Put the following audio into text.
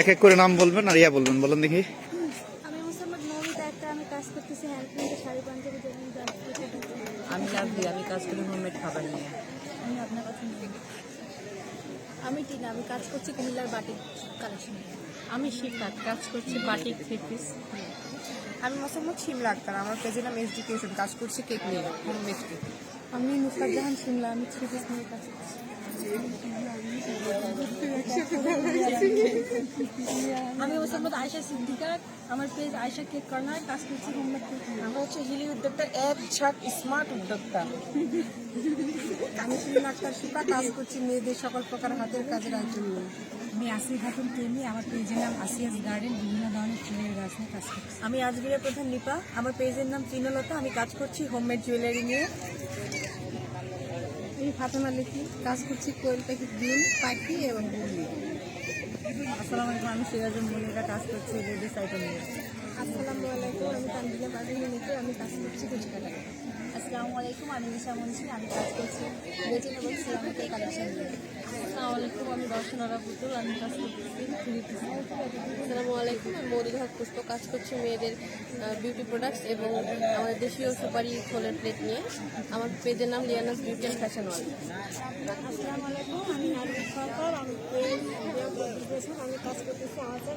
এক এক করে নাম বলবেন আর ইয়া বলবেন বলেন দেখি। আমি একটা আমি কাজ করতেছি হ্যান্ডপ্রিন্টে শাড়ি পাঞ্জাবি আমি লাভলি আমি কাজ করি হোমমেড খাবার নিয়ে। আমি আপনার কথা আমি টিনা আমি কাজ করছি কুমিল্লার বাটিক কালেকশন আমি শিক্ষাত কাজ করছি বাটিক থ্রি পিস আমি মোসাম্মদ শিমলা আক্তার আমার পেজের নাম এডুকেশন কাজ করছি কেক নিয়ে কেক আমি নুসরাত জাহান শিমলা আমি থ্রি পিস নিয়ে কাজ করছি। আমি মোসাম্মদ আয়শা সিদ্দিকা আমার পেজ আয়শা কেক কর্নার কাজ করছি হোমমেড কেক আমরা হচ্ছে হিলি উদ্যোক্তা এক ঝাঁক স্মার্ট উদ্যোক্তা আমি শিমলা আক্তার শিপা কাজ করছি মেয়েদের সকল প্রকার হাতের কাজের আয়োজন নিয়ে। আমি আসি খাতুন প্রেমী আমার পেজের নাম আসিয়াস গার্ডেন বিভিন্ন ধরনের ফুলের গাছ নিয়ে কাজ করছি। আমি আজমিরের প্রধান নিপা আমার পেজের নাম তৃণলতা আমি কাজ করছি হোমমেড জুয়েলারি নিয়ে। আমি ফাতেমা লিখি কাজ করছি কোয়েল পাখি ডিম পাখি এবং মুরগি আসসালামু আলাইকুম আমি সিরাজুল মনিরা কাজ করছি লেডিস আইটেম নিয়ে। আসসালামু আলাইকুম আমি তানজিলা বাজার আমি কাজ করছি কুচিকাটা আসসালামু আলাইকুম আমি নিশা মুন্সি আমি কাজ করছি ভেজিটেবল সিরামিকের কালেকশন আসসালামু আলাইকুম আমি দর্শনারা পুতুল আমি কাজ করতেছি আসসালামু আলাইকুম আমি মৌরিঘাট পুষ্প কাজ করছি মেয়েদের বিউটি প্রোডাক্টস এবং আমাদের দেশীয় সুপারি খোলের প্লেট নিয়ে। আমার পেজের নাম Liyana's beauty and fashion world. আসসালামু আলাইকুম আমি নারী সরকার আমি আমি কাজ করতেছি আমাদের